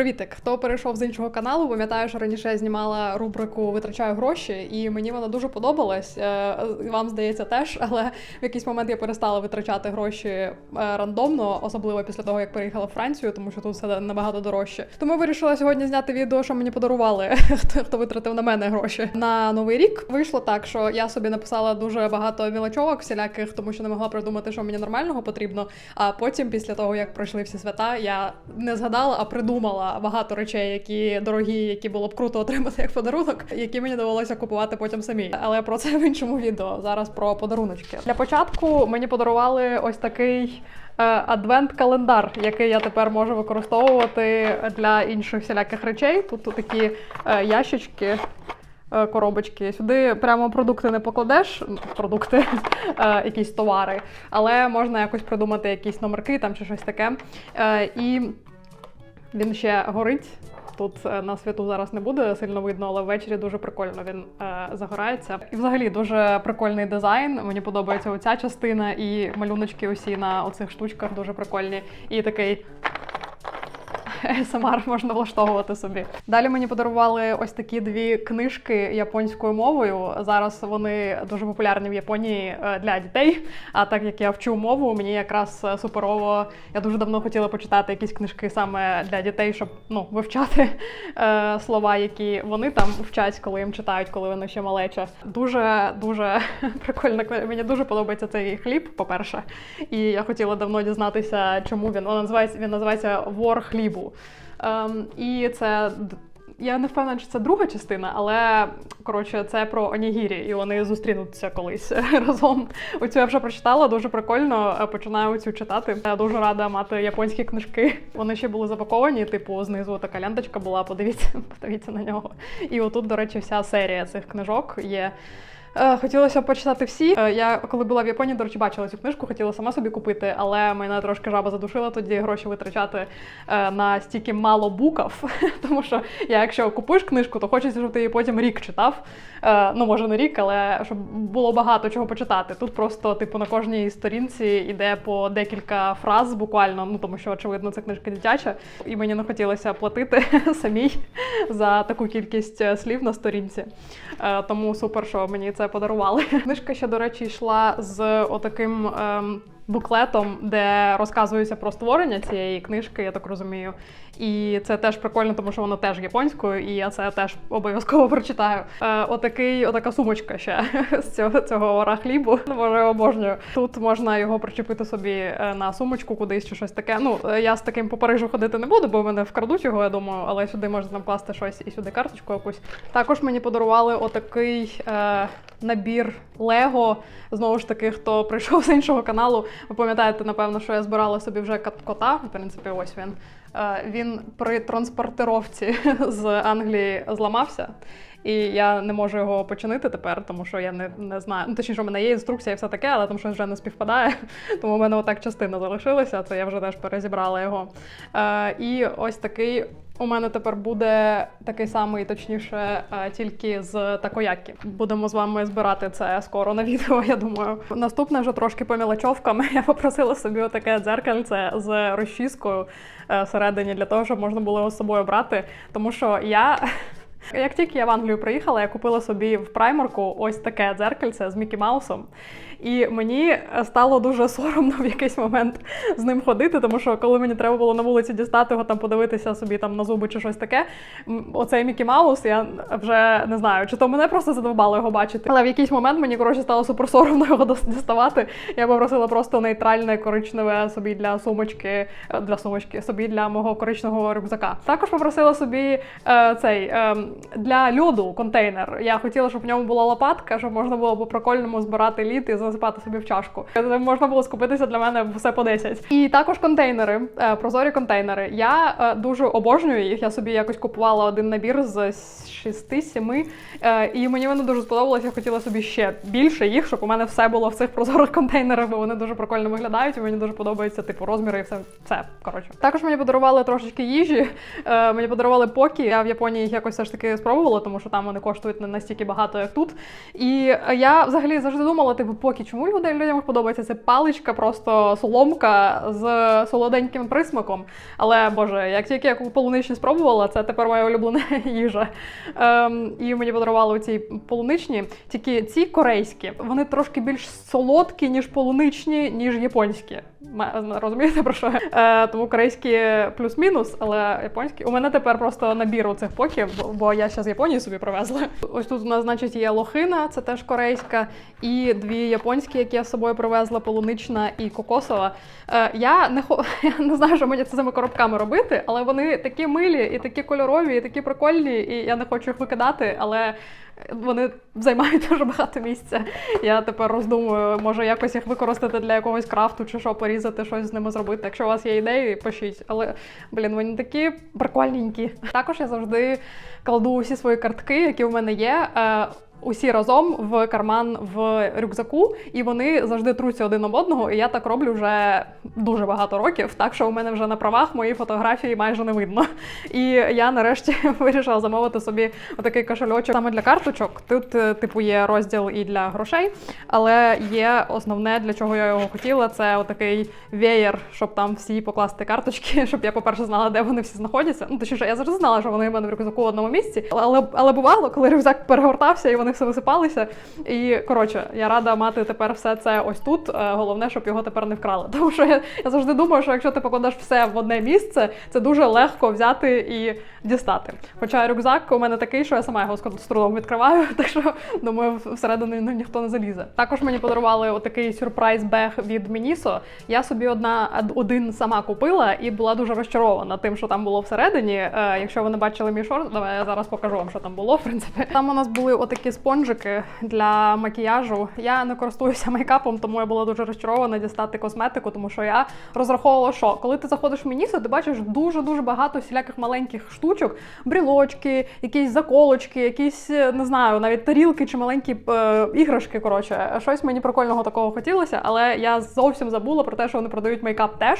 Привітик! Хто перейшов з іншого каналу, пам'ятаю, що раніше я знімала рубрику Витрачаю гроші, і мені вона дуже подобалась. Е, Вам здається, теж, але в якийсь момент я перестала витрачати гроші е, рандомно, особливо після того, як переїхала в Францію, тому що тут все набагато дорожче. Тому вирішила сьогодні зняти відео, що мені подарували, хто, хто витратив на мене гроші. На новий рік вийшло так, що я собі написала дуже багато мілочовок всіляких, тому що не могла придумати, що мені нормального потрібно. А потім, після того як пройшли всі свята, я не згадала, а придумала багато речей, які дорогі, які було б круто отримати як подарунок, які мені довелося купувати потім самі. Але про це в іншому відео. Зараз про подаруночки. Для початку мені подарували ось такий. е, Адвент-календар, який я тепер можу використовувати для інших всіляких речей. Тут такі е, ящички, е, коробочки. Сюди прямо продукти не покладеш, продукти, якісь товари, але можна якось придумати якісь номерки там чи щось таке. І він ще горить. Тут е, на світу зараз не буде сильно видно, але ввечері дуже прикольно він е, загорається. І взагалі дуже прикольний дизайн. Мені подобається оця частина, і малюночки усі на оцих штучках дуже прикольні. І такий СМР можна влаштовувати собі. Далі мені подарували ось такі дві книжки японською мовою. Зараз вони дуже популярні в Японії е, для дітей. А так як я вчу мову, мені якраз е, суперово. Я дуже давно хотіла почитати якісь книжки саме для дітей, щоб ну вивчати е, слова, які вони там вчать, коли їм читають, коли вони ще малеча. Дуже дуже прикольно. Мені дуже подобається цей хліб, по-перше. І я хотіла давно дізнатися, чому він. Він називається, він називається Вор хлібу. Ем, і це я не впевнена, чи це друга частина, але коротше, це про Онігірі, і вони зустрінуться колись разом. Оцю я вже прочитала, дуже прикольно. е, Починаю цю читати. Я дуже рада мати японські книжки. Вони ще були запаковані, типу, знизу така ленточка була. Подивіться, подивіться на нього. І отут, до речі, вся серія цих книжок є. Е, Хотілося почитати всі. Е, Я коли була в Японії, до речі, бачила цю книжку, хотіла сама собі купити, але мене трошки жаба задушила тоді гроші витрачати е, на стільки мало букав. Тому що я, якщо купуєш книжку, то хочеться, щоб ти її потім рік читав. Ну, може, не рік, але щоб було багато чого почитати. Тут просто, типу, на кожній сторінці йде по декілька фраз, буквально, ну тому що, очевидно, це книжка дитяча, і мені не хотілося платити самій за таку кількість слів на сторінці. Тому супер, що мені це подарували. Книжка ще, до речі, йшла з отаким. ем, Буклетом, де розказується про створення цієї книжки, я так розумію. І це теж прикольно, тому що воно теж японською, і я це теж обов'язково прочитаю. Е, отакий, отака сумочка ще з цього, цього ора хлібу. Може, обожнюю. Тут можна його причепити собі е, на сумочку кудись чи щось таке. Ну, е, я з таким по Парижу ходити не буду, бо мене вкрадуть його, я думаю, але сюди можна там щось і сюди карточку якусь. Також мені подарували отакий е, набір Лего. Знову ж таки, хто прийшов з іншого каналу, ви пам'ятаєте, напевно, що я збирала собі вже кота. В принципі, ось він. Е, Він при транспортировці з Англії зламався. І я не можу його починити тепер, тому що я не, не знаю. Ну, точніше, у мене є інструкція і все таке, але там щось вже не співпадає. Тому в мене отак частина залишилася, це я вже теж перезібрала його. Е, і ось такий у мене тепер буде такий самий, точніше, е, тільки з такоякі. Будемо з вами збирати це скоро на відео. Я думаю. Наступне вже трошки по мілочовкам. Я попросила собі отаке дзеркальце з розчіскою е, всередині для того, щоб можна було його з собою брати. Тому що я. Як тільки я в Англію приїхала, я купила собі в прайморку ось таке дзеркальце з Мікі Маусом. І мені стало дуже соромно в якийсь момент з ним ходити, тому що коли мені треба було на вулиці дістати його, там подивитися собі там на зуби чи щось таке, оцей Мікі Маус, я вже не знаю, чи то мене просто задовбало його бачити. Але в якийсь момент мені коротше стало супер соромно його діставати. Я попросила просто нейтральне коричневе собі для сумочки, е, для сумочки, собі для мого коричневого рюкзака. Також попросила собі е, цей е, для льоду контейнер. Я хотіла, щоб в ньому була лопатка, щоб можна було по прикольному збирати лід і засипати собі в чашку. Можна було скупитися для мене все по 10. І також контейнери, е, прозорі контейнери. Я е, дуже обожнюю їх. Я собі якось купувала один набір з 6-7, е, і мені вони дуже сподобалось. Я хотіла собі ще більше їх, щоб у мене все було в цих прозорих контейнерах, бо вони дуже прикольно виглядають. І мені дуже подобаються типу розміри і все. Це коротше. Також мені подарували трошечки їжі. Мені подарували покі. Я в Японії їх якось все ж таки спробувала, тому що там вони коштують не настільки багато, як тут. І я взагалі завжди думала, типу, поки палки. Чому людей людям подобається? Це паличка, просто соломка з солоденьким присмаком. Але боже, як тільки я полуничні спробувала, це тепер моя улюблена їжа. Ем, і мені подарували ці полуничні, тільки ці корейські, вони трошки більш солодкі, ніж полуничні, ніж японські. Розумієте про що? Е, тому корейські плюс-мінус, але японські. У мене тепер просто набір у цих поків, бо- бо я ще з Японії собі привезла. Ось тут у нас, значить, є лохина, це теж корейська, і дві японські, які я з собою привезла, полунична і кокосова. Е, я не хо... я не знаю, що мені це цими коробками робити, але вони такі милі, і такі кольорові, і такі прикольні, і я не хочу їх викидати, але. Вони займають дуже багато місця. Я тепер роздумую, може якось їх використати для якогось крафту чи що, порізати щось з ними зробити. Якщо у вас є ідеї, пишіть. Але блін, вони такі прикольненькі. Також я завжди кладу усі свої картки, які в мене є. Усі разом в карман в рюкзаку, і вони завжди труться один об одного. І я так роблю вже дуже багато років, так що у мене вже на правах мої фотографії майже не видно. І я нарешті вирішила замовити собі отакий кошельочок саме для карточок. Тут, е, типу, є розділ і для грошей, але є основне, для чого я його хотіла, це отакий веєр, щоб там всі покласти карточки, щоб я, по-перше, знала, де вони всі знаходяться. Ну, точніше, я завжди знала, що вони в мене в рюкзаку в одному місці. Але, але бувало, коли рюкзак перегортався і вони все висипалися. І коротше, я рада мати тепер все це ось тут. Е, Головне, щоб його тепер не вкрали. Тому що я, я завжди думаю, що якщо ти покладеш все в одне місце, це дуже легко взяти і дістати. Хоча рюкзак у мене такий, що я сама його з трудом відкриваю, так що думаю, всередину ну, ніхто не залізе. Також мені подарували отакий сюрприз бег від Мінісо. Я собі одна один сама купила і була дуже розчарована тим, що там було всередині. Е, якщо ви не бачили мій шорт, давай я зараз покажу вам, що там було. В принципі, там у нас були отакі спонжики для макіяжу. Я не користуюся мейкапом, тому я була дуже розчарована дістати косметику, тому що я розраховувала, що коли ти заходиш в Мінісо, ти бачиш дуже дуже багато всіляких маленьких штучок, брілочки, якісь заколочки, якісь е, не знаю, навіть тарілки чи маленькі е, іграшки. Коротше, щось мені прикольного такого хотілося, але я зовсім забула про те, що вони продають мейкап теж.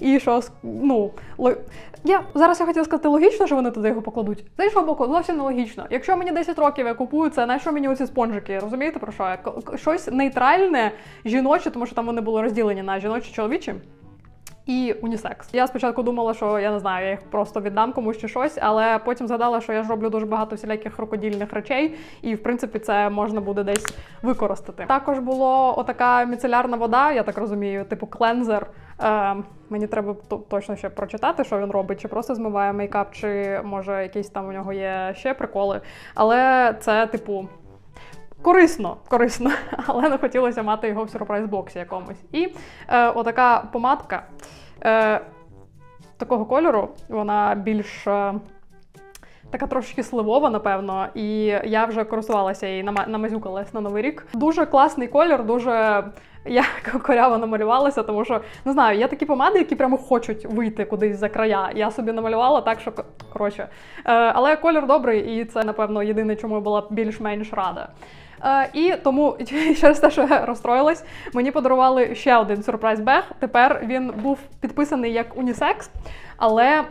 І що ну ло- я зараз я хотіла сказати логічно, що вони туди його покладуть. З іншого боку, зовсім не логічно. Якщо мені 10 років я купую це, на що мені оці спонжики? Розумієте про що? Щось нейтральне, жіноче, тому що там вони були розділені на жіночі чоловічі. І унісекс. Я спочатку думала, що я не знаю, я їх просто віддам комусь чи щось, але потім згадала, що я ж роблю дуже багато всіляких рукодільних речей, і в принципі це можна буде десь використати. Також було отака міцелярна вода, я так розумію, типу клензер. Е, мені треба точно ще прочитати, що він робить, чи просто змиває мейкап, чи може якісь там у нього є ще приколи. Але це, типу, Корисно, корисно, але не хотілося мати його в сюрприз-боксі якомусь. І е, отака помадка е, такого кольору, вона більш. Така трошки сливова, напевно, і я вже користувалася і нама- намазюкалась на новий рік. Дуже класний колір, дуже я коряво намалювалася, тому що не знаю, є такі помади, які прямо хочуть вийти кудись за края. Я собі намалювала так, що коротше. Е, але колір добрий, і це, напевно, єдине, чому я була більш-менш рада. Е, і тому через те, що я розстроїлась, мені подарували ще один сюрприз бег. Тепер він був підписаний як унісекс, але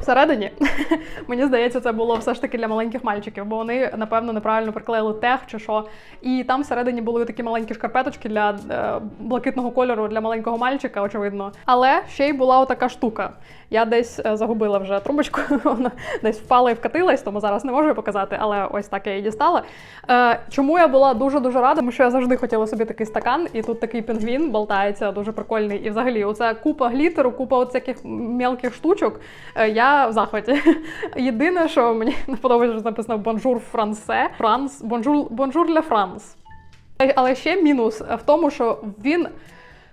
всередині мені здається, це було все ж таки для маленьких мальчиків, бо вони напевно неправильно приклеїли тег чи що. І там всередині були такі маленькі шкарпеточки для е, блакитного кольору для маленького мальчика, очевидно. Але ще й була отака штука. Я десь е, загубила вже трубочку, вона десь впала і вкатилась, тому зараз не можу її показати, але ось так я її дістала. Е, чому я була дуже дуже рада, тому що я завжди хотіла собі такий стакан, і тут такий пінгвін болтається, дуже прикольний. І взагалі, оце купа глітеру, купа оцяких мелких штучок. Е, я в захваті. Єдине, що мені не подобається, що написано Бонжур Франсе. Франс, бонжур, бонжур для Франс. Але ще мінус в тому, що він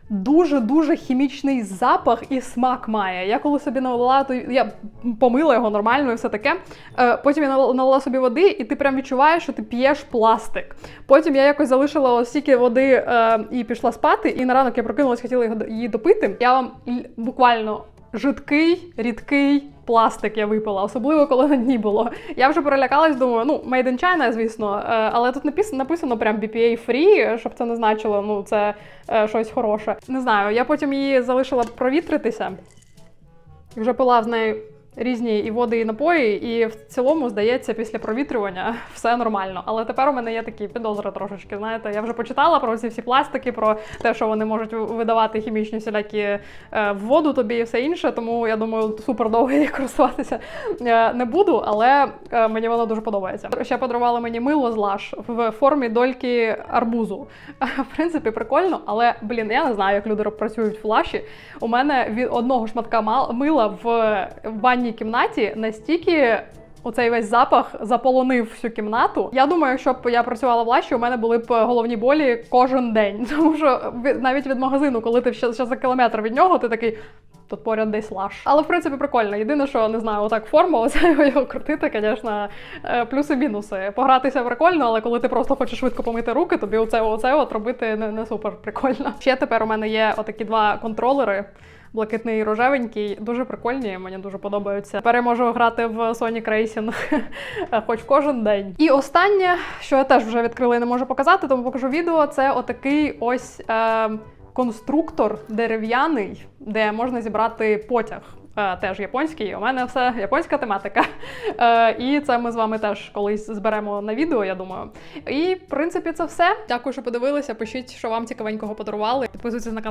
дуже-дуже хімічний запах і смак має. Я коли собі налила, то я помила його нормально і все таке. Е, Потім я нал- налила собі води, і ти прям відчуваєш, що ти п'єш пластик. Потім я якось залишила ось стільки води е, і пішла спати. І на ранок я прокинулась, хотіла її допити. Я вам буквально жидкий, рідкий пластик я випила, особливо коли на дні було. Я вже перелякалась, думаю, ну, made in China, звісно, е, але тут написано, написано прям BPA free, щоб це не значило, ну, це е, щось хороше. Не знаю, я потім її залишила провітритися. Вже пила з нею різні і води, і напої, і в цілому, здається, після провітрювання все нормально. Але тепер у мене є такі підозри трошечки. Знаєте, я вже почитала про ці всі пластики, про те, що вони можуть видавати хімічні всілякі е, в воду тобі і все інше. Тому я думаю, супер довго їх користуватися е, не буду, але е, мені воно дуже подобається. Ще подарували мені мило з лаш в формі дольки арбузу. В принципі, прикольно, але блін, я не знаю, як люди працюють в лаші. У мене від одного шматка мила в, в ванній кімнаті настільки. Оцей весь запах заполонив всю кімнату. Я думаю, якщо б я працювала в лаші, у мене були б головні болі кожен день. Тому що навіть від магазину, коли ти ще, ще за кілометр від нього, ти такий. Тут поряд десь лаш. Але в принципі прикольно. Єдине, що не знаю, отак форма, оце його, його крутити, звісно, е, плюси-мінуси. Погратися прикольно, але коли ти просто хочеш швидко помити руки, тобі оце, оце от робити не, не супер прикольно. Ще тепер у мене є отакі два контролери. Блакитний і рожевенький, дуже прикольні, мені дуже подобаються. Тепер я можу грати в Sonic Racing хоч кожен день. І останнє, що я теж вже відкрила і не можу показати, тому покажу відео. Це отакий ось е, конструктор дерев'яний, де можна зібрати потяг. Е, Теж японський, у мене все японська тематика. Е, і це ми з вами теж колись зберемо на відео, я думаю. І в принципі це все. Дякую, що подивилися. Пишіть, що вам цікавенького подарували. Підписуйтесь на канал.